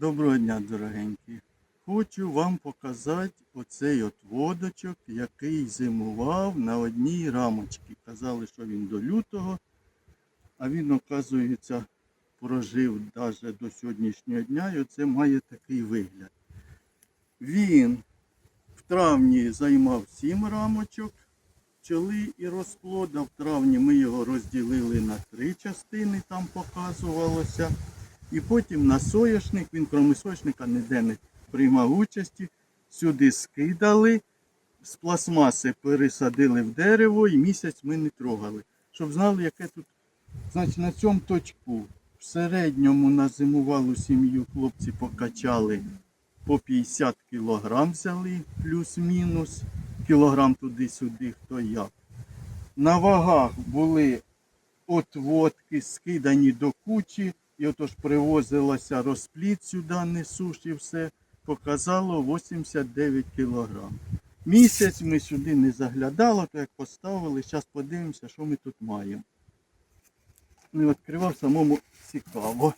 Доброго дня, дорогенькі. Хочу вам показати оцей от водочок, який зимував на одній рамочці. Казали, що він до лютого, а він, оказується, прожив навіть до сьогоднішнього дня і оце має такий вигляд. Він в травні займав сім рамочок пчоли і розплода. В травні ми його розділили на три частини, там показувалося. І потім на соняшник, він крім соняшника ніде не приймав участі. Сюди скидали, з пластмаси пересадили в дерево і місяць ми не трогали. Щоб знали, яке тут. Значить, на цьому точку в середньому на зимувалу сім'ю хлопці покачали по 50 кілограм взяли, плюс-мінус. Кілограм туди-сюди, хто як. На вагах були отводки скидані до кучі, і отож привозилося розпліт сюди, не суш і все, показало 89 кілограм. Місяць ми сюди не заглядали, то як поставили, зараз подивимося, що ми тут маємо. Не відкривав самому цікаво.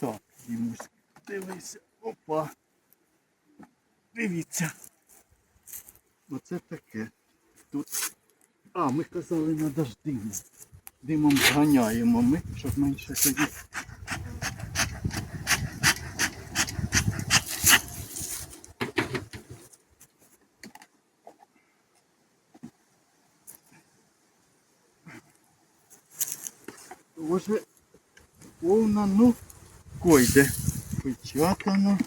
Так, Дімусь, дивися. Опа. Дивіться. Оце таке. Тут. А, ми казали, треба ж димом. Зганяємо ми, щоб менше тоді. Уже повна, ну, койде. Печатано.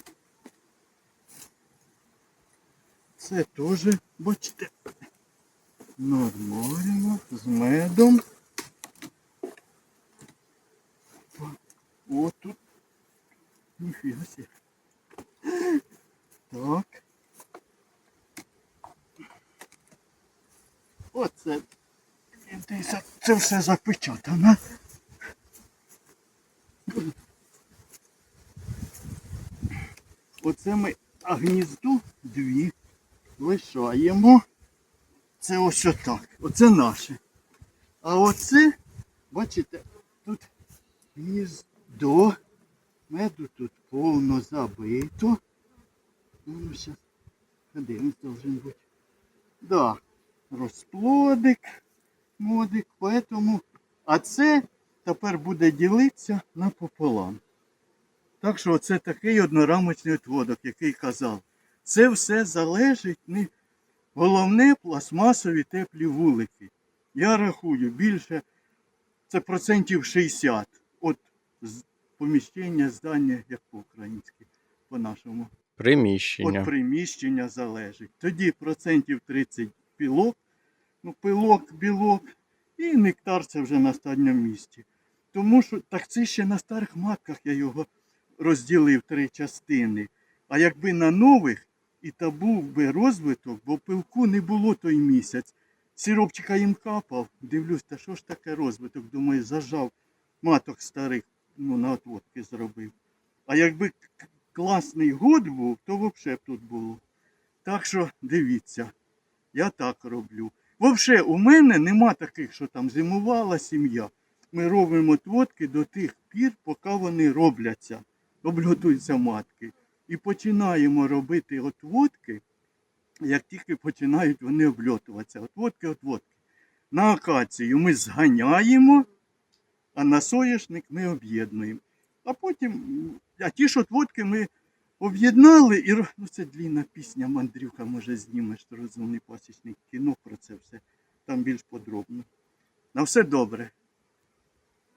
Це теж, бачите, нормально, з медом. О, тут. Ніфіга себе. Так. Оце. Це все запечатано. Оце ми а гнізду дві лишаємо. Це ось отак. Оце наше. А оце, бачите, тут гніздо. Меду тут повно забито. Ну, зараз подивимось, должен бути. Да, розплодик, модик, поэтому. А це тепер буде ділитися напополам. Так що це такий однорамочний отводок, який казав. Це все залежить не головне пластмасові теплі вулики. Я рахую більше це процентів 60 від з- поміщення здання, як по-українськи, по-нашому. Приміщення. Від приміщення залежить. Тоді процентів 30 пілок, ну пилок, білок, і нектар це вже на останньому місці. Тому що так це ще на старих матках я його розділив три частини. А якби на нових, і та був би розвиток, бо пилку не було той місяць. Сиропчика їм капав, дивлюсь, та що ж таке розвиток? Думаю, зажав маток старих, ну, на отводки зробив. А якби класний год був, то взагалі б тут було. Так що дивіться, я так роблю. Взагалі, у мене нема таких, що там зимувала сім'я. Ми робимо отводки до тих пір, поки вони робляться, обльотуються матки. І починаємо робити отводки, як тільки починають вони обльотуватися. Отводки, отводки. На акацію ми зганяємо, а на соняшник ми об'єднуємо. А потім, а ті ж отводки ми об'єднали і ну, це длінна пісня, мандрівка, може, знімеш розумний пасічник кіно про це все. Там більш подробно. На все добре.